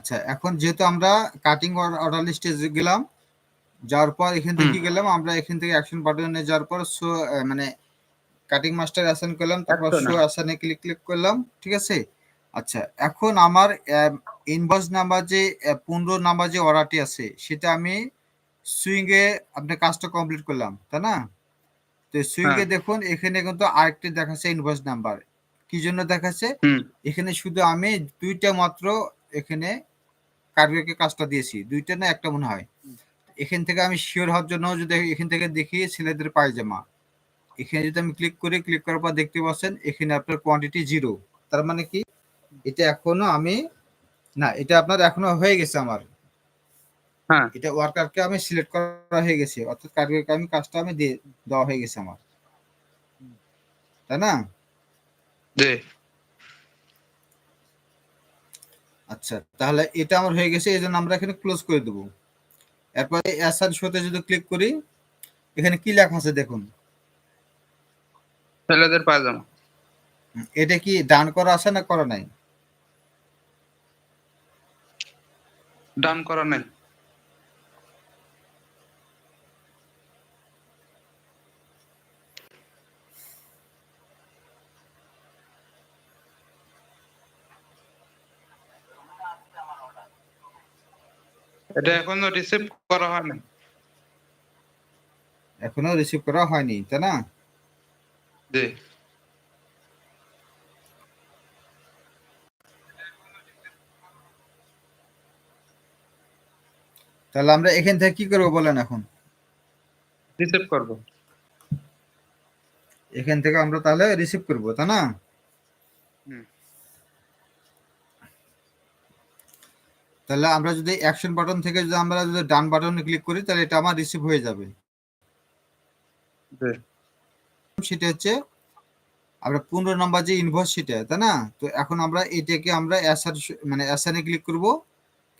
আচ্ছা এখন যেহেতু আমরা কাটিং অর্ডার লিস্টে গেলাম যাওয়ার পর এখান থেকে গেলাম? আমরা এখান থেকে অ্যাকশন বাটনে যাওয়ার পর শো মানে কাটিং মাস্টার অ্যাসাইন করলাম তারপর শো অ্যাসাইনে ক্লিক ক্লিক করলাম ঠিক আছে? আচ্ছা এখন আমার ইনভয়েস নাম্বার যে পনেরো নাম্বার যে অর্ডারটি আছে সেটা আমি সুইং এ আপনার কাজটা কমপ্লিট করলাম তাই না? তো সুইং এ হ্যাঁ। দেখুন এখানে কিন্তু আরেকটি দেখাচ্ছে ইনভয়েস নাম্বার কি জন্য দেখাচ্ছে? এখানে শুধু আমি দুইটা মাত্র এখানে কার্যকে কাজটা দিয়েছি। দুইটা না একটা মনে হয়। এখান থেকে আমি শিওর হওয়ার জন্য যদি এখান থেকে দেখি ছেলেদের পায়জামা এখানে যদি আমি ক্লিক করি ক্লিক করার পর দেখতে পাচ্ছেন এখানে আপনার কোয়ান্টিটি জিরো তার মানে কি? এটা এখনও আমি না এটা আপনার এখনও হয়ে গেছে আমার। হ্যাঁ। এটা ওয়ার্কারকে আমি সিলেক্ট করা হয়ে গেছে। অর্থাৎ কার্যকে আমি কাজটা আমি দিয়ে দেওয়া হয়ে গেছে আমার। তাই না? জি। আচ্ছা তাহলে এটা আমার হয়ে গেছে এই জন্য আমরা এখানে ক্লোজ করে দেবো। এরপরে অ্যাসার শোতে যদি ক্লিক করি এখানে কি লেখা আছে দেখুন। ছেলেদের পায়জামা। এটা কি ডান করা আছে না করা নাই? ডান করা নেই। এটা এখনও রিসিভ করা হয়নি। এখনও রিসিভ করা হয়নি তাই না? জি। তাহলে আমরা এখান থেকে কি করব বলেন এখন? রিসিভ করব। এখান থেকে আমরা তাহলে রিসিভ করব তাই না হুম। তাহলে আমরা যদি অ্যাকশন বাটন থেকে যদি আমরা যদি ডান বাটনে ক্লিক করি তাহলে এটা আমার রিসিভ হয়ে যাবে। সেটা হচ্ছে আমরা পনেরো নম্বর যে ইনভয়েস সেটা তাই না? তো এখন আমরা এটাকে আমরা অ্যাসার মানে অ্যাসানে ক্লিক করব।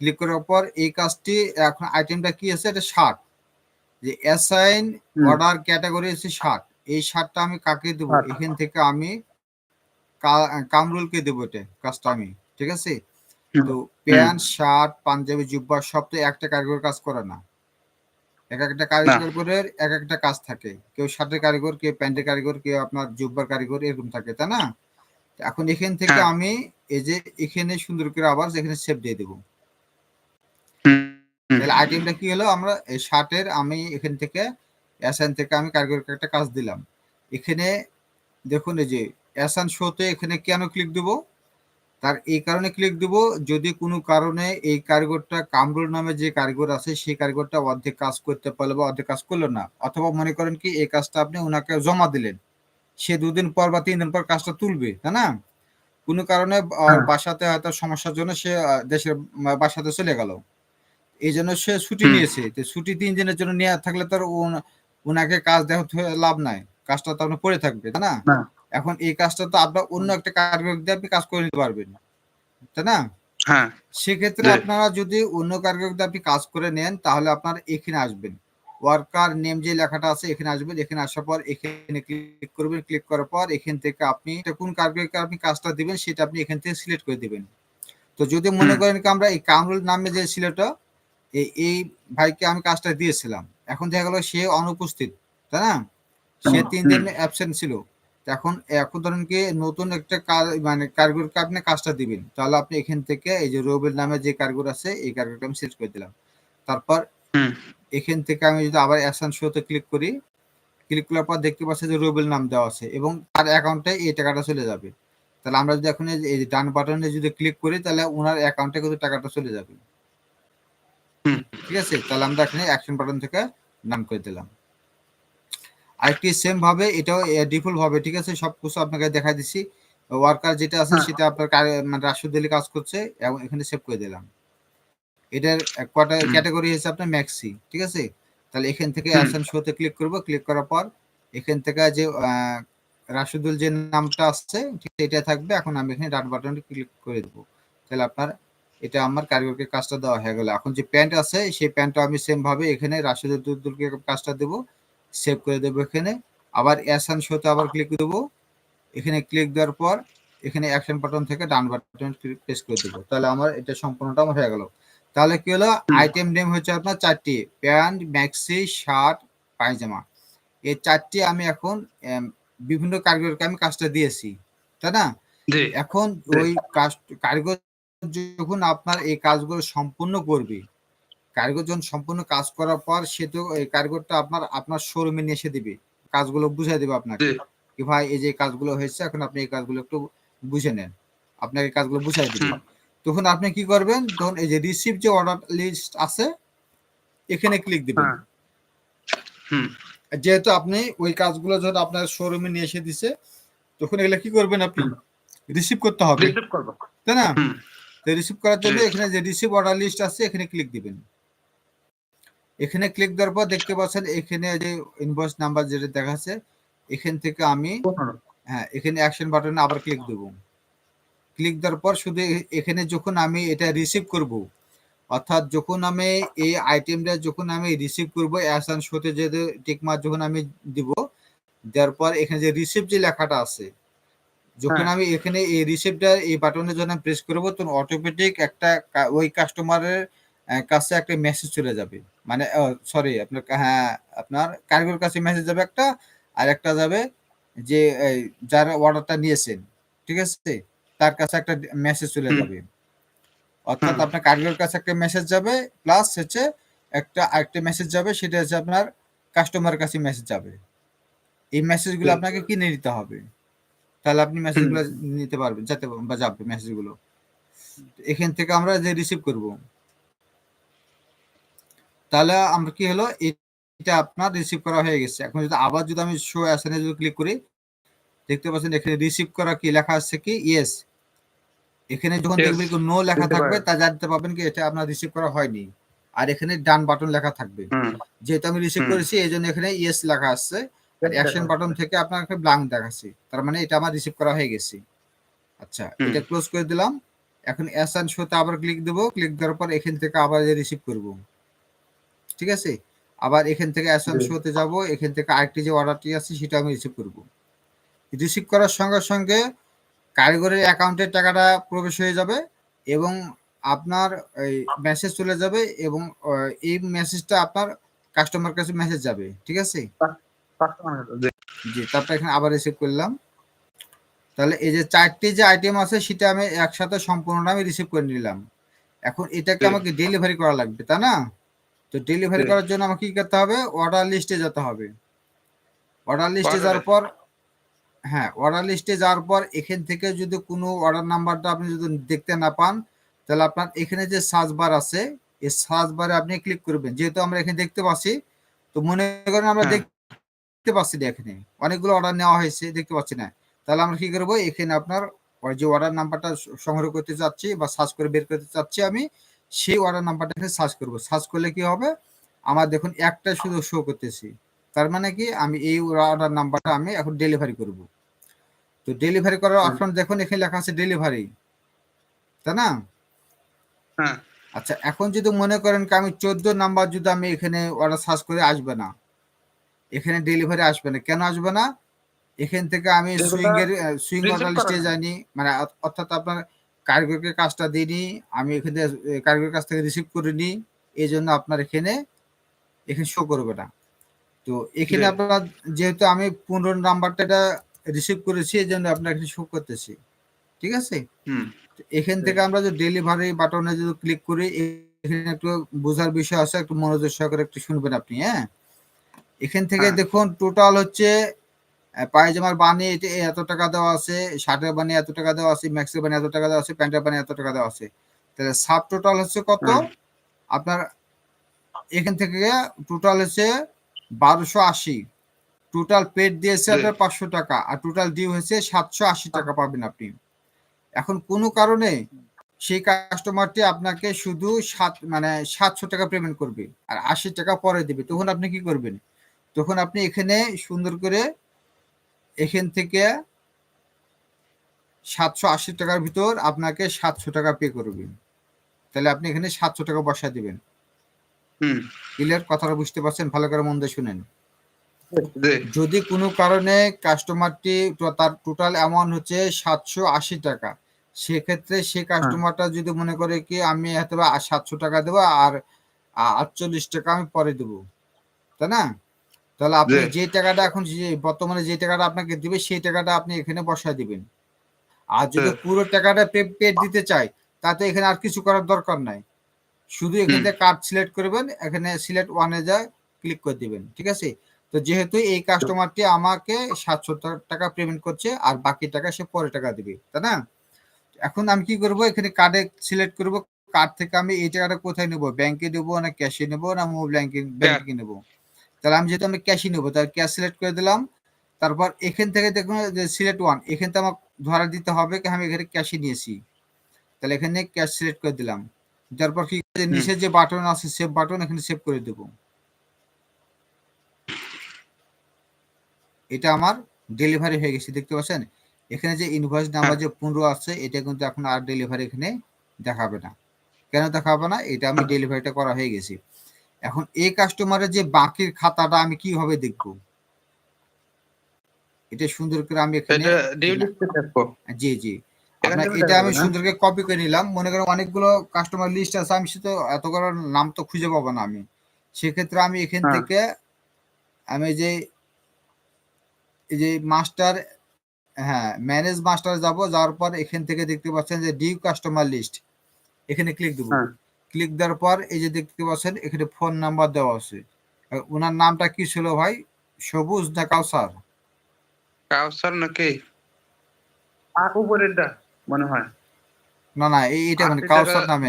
ক্লিক করার পর এই কাজটি এখন আইটেমটা কি আছে? এটা ষাট যে অ্যাসাইন অর্ডার ক্যাটাগরি আছে ষাট এই ষাটটা আমি কাকে দেবো? এখান থেকে আমি কা- কামরুলকে দেবো এটা কাজটা আমি। ঠিক আছে। তো প্যান্ট শার্ট পাঞ্জাবি জুব্বা সব তো একটা কারিগর কাজ করে না। এক একটা কারিগরের এক একটা কাজ থাকে। কেউ শার্টের কারিগর কেউ প্যান্টের কারিগর কেউ আপনার জুব্বার কারিগর এরকম থাকে তাই না? এখন এখান থেকে হ্যাঁ। আমি এই যে এখানে সুন্দর করে আবার এখানে সেভ দিয়ে দেবো। তাহলে আইটেমটা কি হলো? আমরা এই শার্টের আমি এখান থেকে অ্যাসান থেকে আমি কারিগরকে একটা কাজ দিলাম। এখানে দেখুন এই যে অ্যাসান শোতে এখানে কেন ক্লিক দেবো? তার এই কারণে ক্লিক দিব। যদি কোনো কারণে এই কারিগরটা কামরুল নামে যে কারিগর আছে সেই কারিগরটা অর্ধেক কাজ করতে পারল বা অর্ধেক কাজ করল না। অথবা মনে করেন কি এই কাজটা আপনি ওনাকে জমা দিলেন। সে দুদিন পর বা তিন দিন পর কাজটা তুলবে তাই না? কোনো কারণে হ্যাঁ। বাসাতে হয়তো সমস্যার জন্য সে দেশের বাসাতে চলে গেল। এই জন্য সে ছুটি নিয়েছে। তো ছুটি তিন দিনের জন্য নেওয়া থাকলে তার ওনাকে কাজ দেওয়া লাভ নাই। কাজটা তো আপনার পড়ে থাকবে তাই না? না। এখন এই কাজটা তো আপনার অন্য একটা কারিগর দিয়ে আপনি কাজ করে নিতে পারবেন। তাই না? হ্যাঁ। সেক্ষেত্রে আপনারা যদি অন্য কারিগর দিয়ে আপনি কাজ করে নেন তাহলে আপনার এখানে আসবেন। ওয়ার্কার নেম যে লেখাটা আছে এখানে আসবেন। এখানে আসার পর এখানে ক্লিক করবেন। ক্লিক করার পর এখান থেকে আপনি কোন কারিগরকে আপনি কাজটা দিবেন সেটা আপনি এখান থেকে সিলেক্ট করে দিবেন। তো যদি মনে করেন কি আমরা এই কামরুল নামে যে ছিল এই ভাইকে আমি কাজটা দিয়েছিলাম। এখন দেখা গেল সে অনুপস্থিত তাই না? সে তিন দিন অ্যাবসেন্ট ছিল। এখন এখন ধরেন কি নতুন একটা কার- মানে কারিগরকে আপনি কাজটা দিবেন তাহলে আপনি এখান থেকে এই যে রবিল নামে যে কারিগর আছে এই কারিগরকে আমি সিলেক্ট করে দিলাম। তারপর এখান থেকে আমি যদি আবার অ্যাকশন শোতে ক্লিক করি ক্লিক করার পর দেখতে পাচ্ছি যে রবিল নাম দেওয়া আছে এবং তার অ্যাকাউন্টে এই টাকাটা চলে যাবে। তাহলে আমরা যদি এখন এই যে- ডান বাটনে যদি ক্লিক করি তাহলে ওনার অ্যাকাউন্টে কিন্তু টাকাটা চলে যাবে। ঠিক আছে? তাহলে আমরা এখানে অ্যাকশন বাটন থেকে নাম করে দিলাম। আরেকটি সেম ভাবে এটাও ডিফল্ট ভাবে ঠিক আছে? সব কিছু আপনাকে দেখা দিচ্ছি ওয়ার্কার যেটা আছে হ্যাঁ। সেটা আপনার মানে দিলে কাজ করছে এবং এখানে সেভ করে দিলাম। এটার কটা ক্যাটাগরি হচ্ছে আপনার ম্যাক্সি ঠিক আছে? তাহলে এখান থেকে হুম। অ্যাকশন শোতে ক্লিক করব ক্লিক করার পর এখান থেকে যে রাশিদুল যে নামটা আসছে ঠিক এটা থাকবে। এখন আমি এখানে ডান বাটনে ক্লিক করে দেবো। তাহলে আপনার এটা আমার কারিগরকে কাজটা দেওয়া হয়ে গেল। এখন যে প্যান্ট আছে সেই প্যান্টটা আমি সেম ভাবে এখানে রাশিদুলকে কাজটা দেবো। সেভ করে দেবো এখানে। আবার অ্যাসান শোতে আবার ক্লিক দেবো। এখানে ক্লিক দেওয়ার পর এখানে অ্যাকশন বাটন থেকে ডান বাটন প্রেস করে দেবো। তাহলে আমার এটা সম্পূর্ণটা আমার হয়ে গেল। তাহলে কি হলো? আইটেম নেম হচ্ছে আপনার চারটি। প্যান্ট ম্যাক্সি শার্ট পায়জামা। এই চারটি আমি এখন বিভিন্ন কারিগরকে আমি কাজটা দিয়েছি। তাই না? এখন ওই কাজ কারিগর যখন আপনার এই কাজগুলো সম্পূর্ণ করবে কারিগর যখন সম্পূর্ণ কাজ করার পর সে তো এই কারিগরটা আপনার আপনার শোরুমে নিয়ে এসে দিবে। কাজগুলো বুঝাই দেবে আপনাকে কি ভাই এই যে কাজগুলো হয়েছে এখন আপনি এই কাজগুলো একটু বুঝে নেন। আপনাকে কাজগুলো বুঝাই দিবে। তখন আপনি কি করবেন তখন এই যে রিসিভ যে অর্ডার লিস্ট আছে এখানে ক্লিক দিবেন। হ্যাঁ। হুম। যেহেতু আপনি ওই কাজগুলো যখন আপনার শোরুমে নিয়ে এসে দিছে তখন এগুলো কি করবেন আপনি? রিসিভ করতে হবে। রিসিভ করব। তাই না? রিসিভ করার জন্য এখানে যে রিসিভ অর্ডার লিস্ট আছে এখানে ক্লিক দিবেন। এখানে ক্লিক দেওয়ার পর দেখতে পাচ্ছেন এখানে যে ইনভয়েস নাম্বার যেটা দেখাচ্ছে এখান থেকে আমি হ্যাঁ এখানে অ্যাকশন বাটনে আবার ক্লিক দেব ক্লিক দেওয়ার পর শুধু এখানে যখন আমি এটা রিসিভ করব অর্থাৎ যখন আমি এই আইটেমটা যখন আমি রিসিভ করব অ্যাসান শোতে যে টিকমার যখন আমি দিব দেওয়ার পর এখানে যে রিসিভ যে লেখাটা আছে যখন হ্যাঁ। আমি এখানে এই রিসিপ্টটা এই বাটনে যখন প্রেস করব তখন অটোমেটিক একটা ওই কাস্টমারের কাছে একটা মেসেজ চলে যাবে। মানে সরি আপনার হ্যাঁ আপনার কারিগর কাছে মেসেজ যাবে একটা আর একটা যাবে যে যার অর্ডারটা নিয়েছেন ঠিক আছে? তার কাছে একটা মেসেজ চলে যাবে। অর্থাৎ আপনার কারিগর কাছে একটা মেসেজ যাবে প্লাস হচ্ছে একটা আরেকটা মেসেজ যাবে সেটা হচ্ছে আপনার কাস্টমারের কাছে মেসেজ যাবে। এই মেসেজগুলো। আপনাকে কিনে নিতে হবে। তাহলে আপনি মেসেজগুলো নিতে পারবেন যাতে বা যাবে মেসেজগুলো এখান থেকে আমরা যে রিসিভ করব তাহলে আমরা কি হলো? এটা আপনার রিসিভ করা হয়ে গেছে। এখন যদি আবার যদি আমি শো অ্যাসেনে যদি ক্লিক করি দেখতে পাচ্ছেন এখানে রিসিভ করা কি লেখা আছে কি? ইয়েস এখানে যখন দেখবেন নো লেখা থাকবে তা জানতে পারবেন কি এটা আপনার রিসিভ করা হয়নি। আর এখানে ডান বাটন লেখা থাকবে। যেহেতু আমি রিসিভ করেছি এই জন্য এখানে ইয়েস লেখা আছে। আর অ্যাকশন বাটন থেকে আপনার ব্লাঙ্ক দেখাচ্ছে। তার মানে এটা আমার রিসিভ করা হয়ে গেছে। আচ্ছা এটা ক্লোজ করে দিলাম। এখন অ্যাসান শোতে আবার ক্লিক দেবো। ক্লিক দেওয়ার পর এখান থেকে আবার রিসিভ করব। ঠিক আছে? আবার এখান থেকে। শোতে যাব এখান থেকে আরেকটি যে অর্ডারটি আছে সেটা আমি রিসিভ করব। রিসিভ করার সঙ্গে সঙ্গে কারিগরের অ্যাকাউন্টের টাকাটা প্রবেশ হয়ে যাবে এবং আপনার এই মেসেজ চলে যাবে এবং এই মেসেজটা আপনার কাস্টমার কাছে মেসেজ যাবে ঠিক আছে? জি। তারপর এখানে আবার রিসিভ করলাম। তাহলে এই যে চারটি যে আইটেম আছে সেটা আমি একসাথে সম্পূর্ণটা আমি রিসিভ করে নিলাম। এখন এটাকে। আমাকে ডেলিভারি করা লাগবে তাই না? তো ডেলিভারি করার জন্য আমাকে কি করতে হবে? অর্ডার লিস্টে যেতে হবে। অর্ডার লিস্টে যাওয়ার পর হ্যাঁ অর্ডার লিস্টে যাওয়ার পর এখান থেকে যদি কোনো অর্ডার নাম্বারটা আপনি যদি দেখতে না পান তাহলে আপনার এখানে যে সার্চ বার আছে এই সার্চ বারে আপনি ক্লিক করবেন। যেহেতু আমরা এখানে দেখতে পাচ্ছি তো মনে করেন আমরা হ্যাঁ। দেখতে পাচ্ছি না এখানে। অনেকগুলো অর্ডার নেওয়া হয়েছে দেখতে পাচ্ছি না। তাহলে আমরা কি করব? এখানে আপনার ওই যে অর্ডার নাম্বারটা সংগ্রহ করতে চাচ্ছি বা সার্চ করে বের করতে চাচ্ছি আমি। সেই অর্ডার নাম্বারটা এখানে সার্চ করব। সার্চ করলে কি হবে? আমার দেখুন একটা শুধু শো করতেছি। তার মানে কি? আমি এই অর্ডার নাম্বারটা আমি এখন ডেলিভারি করব। তো ডেলিভারি করার অপশন দেখুন এখানে লেখা আছে ডেলিভারি তাই না? হ্যাঁ। আচ্ছা এখন যদি মনে করেন কি আমি চোদ্দ নাম্বার যদি আমি এখানে অর্ডার সার্চ করে আসবে না এখানে ডেলিভারি আসবে না কেন আসবে না? এখান থেকে আমি সুইং এর সুইং অর্ডার লিস্টে না। যাইনি মানে অর্থাৎ আপনার কারিগরকে কাজটা দিইনি আমি এখানে কারিগরের কাছ থেকে রিসিভ করিনি এই জন্য আপনার এখানে এখানে শো করবে না। তো এখানে। আপনার যেহেতু আমি পনেরো নাম্বারটা এটা রিসিভ করেছি এই জন্য আপনার এখানে শো করতেছি। ঠিক আছে? এখান থেকে আমরা যে ডেলিভারি বাটনে যদি ক্লিক করি এখানে একটু বোঝার বিষয় আছে একটু মনোযোগ সহকারে একটু শুনবেন আপনি হ্যাঁ? এখান থেকে হ্যাঁ। দেখুন টোটাল হচ্ছে পায়জামার বানি এত টাকা দেওয়া আছে শার্টের বানি এত টাকা দেওয়া আছে ম্যাক্সের বানি এত টাকা দেওয়া আছে প্যান্টের বানি এত টাকা দেওয়া আছে। তাহলে সাব টোটাল হচ্ছে কত? আপনার এখান থেকে টোটাল হচ্ছে বারোশো আশি। টোটাল পেড দিয়েছে আপনার পাঁচশো টাকা আর টোটাল ডিউ হয়েছে সাতশো আশি টাকা পাবেন আপনি। এখন কোনো কারণে সেই কাস্টমারটি আপনাকে শুধু সাত মানে সাতশো টাকা পেমেন্ট করবে আর আশি টাকা পরে দিবে। তখন আপনি কি করবেন? তখন আপনি এখানে সুন্দর করে এখান থেকে সাতশো আশি টাকার ভিতর আপনাকে সাতশো টাকা পে করবে। তাহলে আপনি এখানে সাতশো টাকা বসা দিবেন। ক্লিয়ার? কথাটা বুঝতে পারছেন? ভালো করে মন দিয়ে শুনেন। যদি কোনো কারণে কাস্টমারটি তার টোটাল অ্যামাউন্ট হচ্ছে সাতশো আশি টাকা সেক্ষেত্রে সে কাস্টমারটা যদি মনে করে কি আমি হয়তো সাতশো টাকা দেবো আর আটচল্লিশ টাকা আমি পরে দেবো। তাই না? তাহলে আপনি যে টাকাটা এখন যে বর্তমানে যে টাকাটা আপনাকে দিবে সেই টাকাটা আপনি এখানে বসায় দিবেন। আর যদি পুরো টাকাটা পেড দিতে চাই তাতে এখানে আর কিছু করার দরকার নাই। শুধু এখানে কার্ড সিলেক্ট করবেন এখানে সিলেক্ট ওয়ানে যা ক্লিক করে দিবেন ঠিক আছে? তো যেহেতু এই কাস্টমারটি আমাকে সাতশো টাকা পেমেন্ট করছে আর বাকি টাকা সে পরে টাকা দিবে তাই না? এখন আমি কি করব এখানে কার্ডে সিলেক্ট করব কার্ড থেকে আমি এই টাকাটা কোথায় নেব? ব্যাংকে নেব না ক্যাশে নেব না মোবাইল ব্যাংকিং ব্যাংকে নেব? তাহলে আমি যেহেতু আমি ক্যাশই নেব তাহলে ক্যাশ সিলেক্ট করে দিলাম। তারপর এখান থেকে দেখুন যে সিলেক্ট ওয়ান এখান থেকে আমার ধরা দিতে হবে কি আমি এখানে ক্যাশে নিয়েছি। তাহলে এখানে ক্যাশ সিলেক্ট করে দিলাম। তারপর কি নিচে যে বাটন আছে সেভ বাটন এখানে সেভ করে দেব। এটা আমার ডেলিভারি হয়ে গেছে দেখতে পাচ্ছেন? এখানে যে ইনভয়েস নাম্বার যে পনেরো আছে এটা কিন্তু এখন আর ডেলিভারি এখানে দেখাবে না। কেন দেখাবে না? এটা আমি আচ্ছা। ডেলিভারিটা করা হয়ে গেছি। এখন এই কাস্টমারের যে বাকির খাতাটা আমি কীভাবে দেখব? এটা সুন্দর করে আমি এখানে জি জি। এটা আমি সুন্দর করে কপি করে নিলাম। মনে করেন অনেকগুলো কাস্টমার লিস্ট আছে আমি সেটা এত করে নাম তো খুঁজে পাবো না আমি। সেক্ষেত্রে আমি এখান হ্যাঁ। থেকে আমি যে এই যে মাস্টার হ্যাঁ ম্যানেজ মাস্টার যাব যাওয়ার পর এখান থেকে দেখতে পাচ্ছেন যে ডিউ কাস্টমার লিস্ট এখানে ক্লিক দেবো। হ্যাঁ। ক্লিক দেওয়ার পর এই যে দেখতে পাচ্ছেন এখানে ফোন নাম্বার দেওয়া আছে। ওনার নামটা কি ছিল ভাই? সবুজ না কাউসার? কাউসার নাকি? উপরেরটা মনে হয়। না না এই এটা মানে কাউসার নামে।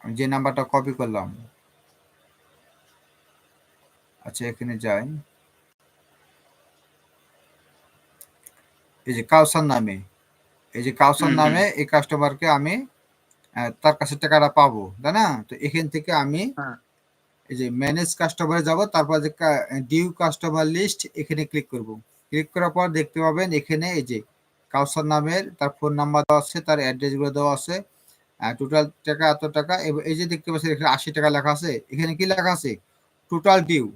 যে নাম্বারটা কপি করলাম। আচ্ছা এখানে যাই। এই যে কাউসার নামে। এই যে কাউসার। নামে এই কাস্টমারকে আমি তার কাছে টাকাটা পাবো তাই না তো এখান থেকে আমি হ্যাঁ। এই যে ম্যানেজ কাস্টমারে যাব তারপর যে ডিউ কাস্টমার লিস্ট এখানে ক্লিক করব ক্লিক করার পর দেখতে পাবেন এখানে এই যে কাউসার নামের তার ফোন নাম্বার দেওয়া আছে তার অ্যাড্রেসগুলো দেওয়া আছে টোটাল টাকা এত টাকা এবং এই যে দেখতে পাচ্ছেন এখানে আশি টাকা লেখা আছে এখানে কি লেখা আছে টোটাল ডিউ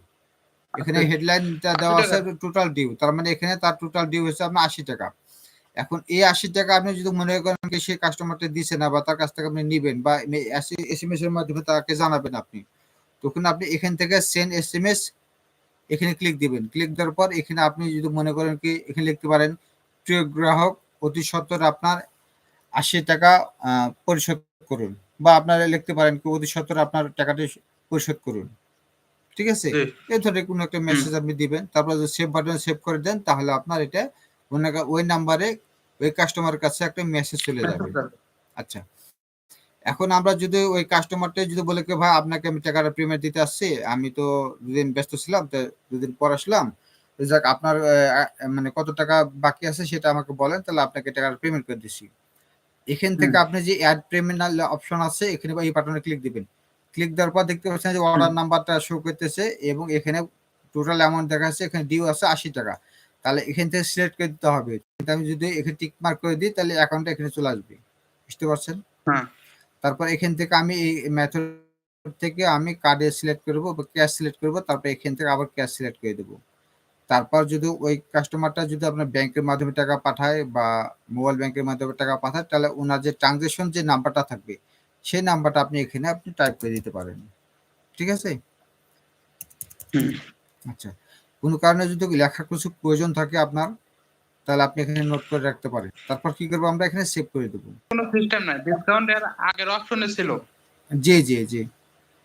এখানে আচ্ছা। হেডলাইনটা দেওয়া আছে টোটাল ডিউ তার মানে এখানে তার টোটাল ডিউ হচ্ছে আপনার আশি টাকা এখন এই আশি টাকা আপনি যদি মনে করেন সেই কাস্টমারটা দিচ্ছে না বা তার কাছ থেকে আপনি নিবেন বা এস এম এস এর মাধ্যমে তাকে জানাবেন আপনি তখন আপনি এখান থেকে সেন্ড এস এম এস এখানে ক্লিক দিবেন। ক্লিক দেওয়ার পর এখানে আপনি যদি মনে করেন কি এখানে লিখতে পারেন প্রিয় গ্রাহক অতি সত্তর আপনার আশি টাকা পরিশোধ করুন। বা আপনারা লিখতে পারেন কি অতি সত্তর আপনার টাকাটি পরিশোধ করুন। ঠিক আছে? এই ধরনের কোনো একটা মেসেজ আপনি দিবেন। তারপর যদি সেভ বাটন সেভ করে দেন তাহলে আপনার এটা ওই নাম্বারে ওই কাস্টমারের কাছে একটা মেসেজ চলে যাবে। আচ্ছা। এখন আমরা যদি ওই কাস্টমারটা যদি বলে কি ভাই আপনাকে আমি টাকাটা পেমেন্ট দিতে আসছি আমি তো দুদিন ব্যস্ত ছিলাম তো দুদিন পর আসলাম। যাক আপনার মানে কত টাকা বাকি আছে সেটা আমাকে বলেন তাহলে আপনাকে টাকাটা পেমেন্ট করে দিচ্ছি এখান থেকে আপনি যে অ্যাড পেমেন্ট অপশন আছে এখানে এই বাটনে ক্লিক দিবেন। ক্লিক দেওয়ার পর দেখতে পাচ্ছেন যে অর্ডার নাম্বারটা শো করতেছে এবং এখানে টোটাল অ্যামাউন্ট দেখা যাচ্ছে এখানে ডিউ আছে আশি টাকা। তাহলে এখান থেকে সিলেক্ট করে দিতে হবে। কিন্তু আমি যদি এখানে টিক মার্ক করে দিই তাহলে অ্যাকাউন্টটা এখানে চলে আসবে। বুঝতে পারছেন? হ্যাঁ। তারপর এখান থেকে আমি এই মেথড থেকে আমি কার্ডে সিলেক্ট করব বা ক্যাশ সিলেক্ট করব তারপর এখান থেকে আবার ক্যাশ সিলেক্ট করে দেবো। তারপর যদি ওই কাস্টমারটা যদি আপনার ব্যাংকের মাধ্যমে টাকা পাঠায় বা মোবাইল ব্যাংকের মাধ্যমে টাকা পাঠায় তাহলে ওনার যে ট্রানজেকশন যে নাম্বারটা থাকবে সেই নাম্বারটা আপনি এখানে আপনি টাইপ করে দিতে পারেন। ঠিক আছে? আচ্ছা। কোনো কারণে যদি লেখা কিছু প্রয়োজন থাকে আপনার তাহলে আপনি এখানে নোট করে রাখতে পারেন। তারপর কি করব আমরা? এখানে সেভ করে দেবো। কোনো সিস্টেম নাই। ডিসকাউন্ট এর আগের অপশনে ছিল। জি জি জি।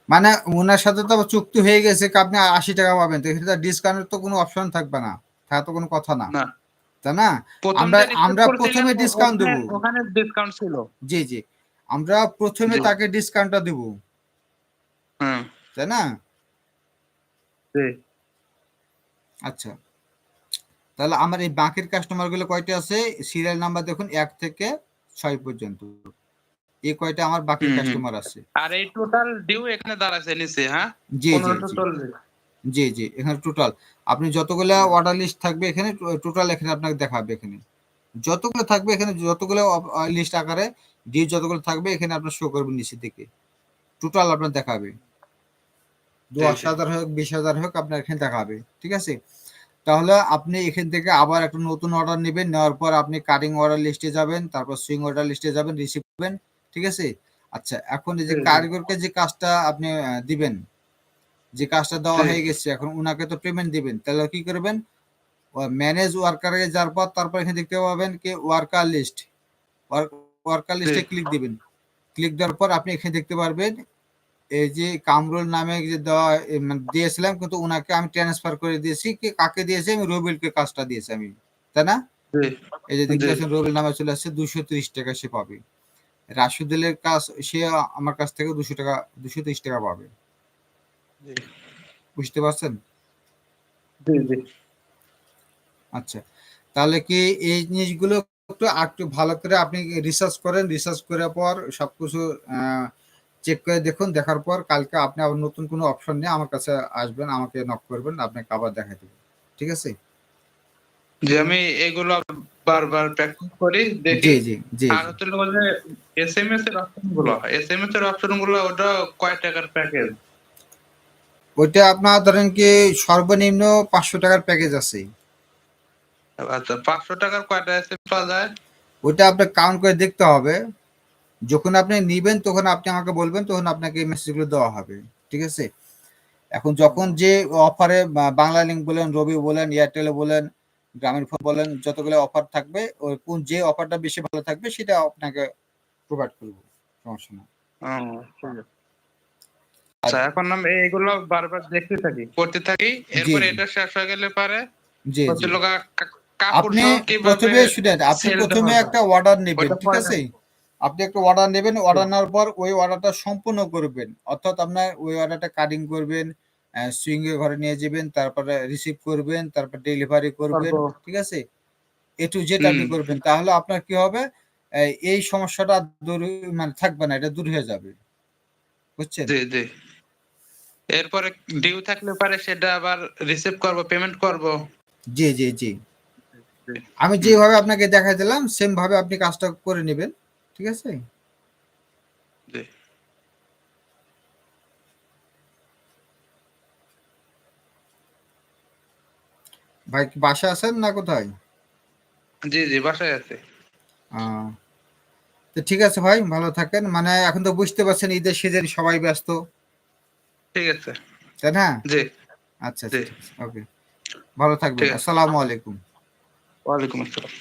মানে ওনার সাথে তো চুক্তি হয়ে গেছে আপনি আশি টাকা পাবেন তো এখানে ডিসকাউন্টের তো কোনো অপশন থাকবে না। থাকা তো কোনো কথা না। তাই না? আমরা- আমরা প্রথমে ওখানে- দেবো। ওখানে ডিসকাউন্ট ছিল। জি জি। আমরা প্রথমে। তাকে ডিসকাউন্টটা দেবো। হুম। তাই না? জি। আচ্ছা। তাহলে আমার এই বাকির কাস্টমারগুলো কয়টা আছে? সিরিয়াল নাম্বার দেখুন এক থেকে ছয় পর্যন্ত। এই কয়টা আমার বাকি। কাস্টমার আছে। আর এই টোটাল ডিউ এখানে দাঁড়াচ্ছে নিচে হ্যাঁ? জি জি জি। জি জি এখানে টোটাল আপনি যতগুলো অর্ডার লিস্ট থাকবে এখানে টোটাল এখানে আপনাকে দেখাবে এখানে। যতগুলো থাকবে এখানে যতগুলো লিস্ট আকারে ডিউ যতগুলো থাকবে এখানে আপনার শো করবে নিচে দিকে টোটাল আপনার দেখাবে। দশ হাজার হোক বিশ হাজার হোক আপনার এখানে দেখাবে ঠিক আছে? তাহলে আপনি এখান থেকে আবার একটা নতুন অর্ডার নেবেন নেওয়ার পর আপনি কাটিং অর্ডার লিস্টে যাবেন তারপর সুইং অর্ডার লিস্টে যাবেন রিসিভ করবেন ঠিক আছে? আচ্ছা এখন এই যে। কারিগরকে যে কাজটা আপনি দিবেন যে কাজটা দেওয়া হয়ে গেছে এখন উনাকে তো পেমেন্ট দিবেন তাহলে কি করবেন? ম্যানেজ ওয়ার্কারে যাওয়ার পর তারপর এখানে দেখতে পাবেন কি ওয়ার্কার লিস্ট ওয়ার্কার লিস্টে ক্লিক দিবেন। ক্লিক দেওয়ার পর আপনি এখানে দেখতে পারবেন এই যে কামরুল নামে যে দেওয়া মানে দিয়েছিলাম কিন্তু ওনাকে আমি ট্রান্সফার করে দিয়েছি। কি কাকে দিয়েছি আমি? রবিলকে কাজটা দিয়েছি আমি। তাই না? এই যে দেখতে পাচ্ছেন রবিল নামে চলে আসছে দুশো ত্রিশ টাকা সে পাবে। রাশুদুলের কাজ সে আমার কাছ থেকে দুশো টাকা দুশো ত্রিশ টাকা পাবে। বুঝতে পারছেন? জি জি। আচ্ছা তাহলে কি এই জিনিসগুলো একটু একটু ভালো করে আপনি রিসার্চ করেন। রিসার্চ করার পর সবকিছু চেক করে দেখুন দেখার পর কালকে আপনি আবার নতুন কোনো অপশন নিয়ে আমার কাছে আসবেন আমাকে নক করবেন আপনাকে আবার দেখা দেবো। ঠিক আছে? যে আমি এগুলো বারবার প্র্যাকটিস করি দেখি। জি জি জি আর হচ্ছে যে এসএমএস এর অপশনগুলো এসএমএস এর অপশনগুলো ওটা কয় টাকার প্যাকেজ ওইটা আপনার ধরেন কি সর্বনিম্ন পাঁচশো টাকার প্যাকেজ আছে। আচ্ছা পাঁচশো টাকার কয়টা এসএমএস পাওয়া যায় ওইটা আপনার কাউন্ট করে দেখতে হবে। যখন আপনি নিবেন তখন আপনি আমাকে বলবেন তখন আপনাকে মেসেজগুলো দেওয়া হবে ঠিক আছে? এখন যখন যে অফারে বাংলা লিঙ্ক বলেন রবি বলেন এয়ারটেল বলেন গ্রামীণ ফোন বলেন যতগুলো অফার থাকবে ওই কোন যে অফারটা বেশি ভালো থাকবে সেটা আপনাকে প্রোভাইড করব সমস্যা না ঠিক আছে। আচ্ছা এখন আমি এইগুলো বারবার দেখতে থাকি। করতে থাকি এরপরে এটা শেষ হয়ে গেলে পারে জি আপনি প্রথমে শুনেন আপনি প্রথমে একটা অর্ডার নেবেন ঠিক আছে? আপনি একটা অর্ডার নেবেন অর্ডার নেওয়ার পর ওই অর্ডারটা সম্পূর্ণ করবেন। অর্থাৎ আপনার ওই অর্ডারটা কাটিং করবেন সুইং ঘরে নিয়ে যাবেন তারপরে রিসিভ করবেন তারপর ডেলিভারি করবেন ঠিক আছে? এ টু জেড আপনি করবেন। তাহলে আপনার কি হবে? এই- সমস্যাটা দূর মানে থাকবে না এটা দূর হয়ে যাবে। বুঝছেন? জি জি। এরপরে ডিউ থাকলে পারে সেটা আবার রিসিভ করব পেমেন্ট করব? জি জি জি। জি। আমি যেভাবে আপনাকে দেখাই দিলাম সেম ভাবে আপনি কাজটা করে নেবেন। ঠিক আছে? জি। ভাই কি বাসা আছেন না কোথায়? জি জি বাসায় আছে। তো ঠিক আছে ভাই ভালো থাকেন। মানে এখন তো বুঝতে পারছেন ঈদের সিজন সবাই ব্যস্ত। ঠিক আছে। তাই না? জি। আচ্ছা। আচ্ছা ওকে। ভালো থাকবেন। আসসালামু আলাইকুম। ওয়ালাইকুম আসসালাম।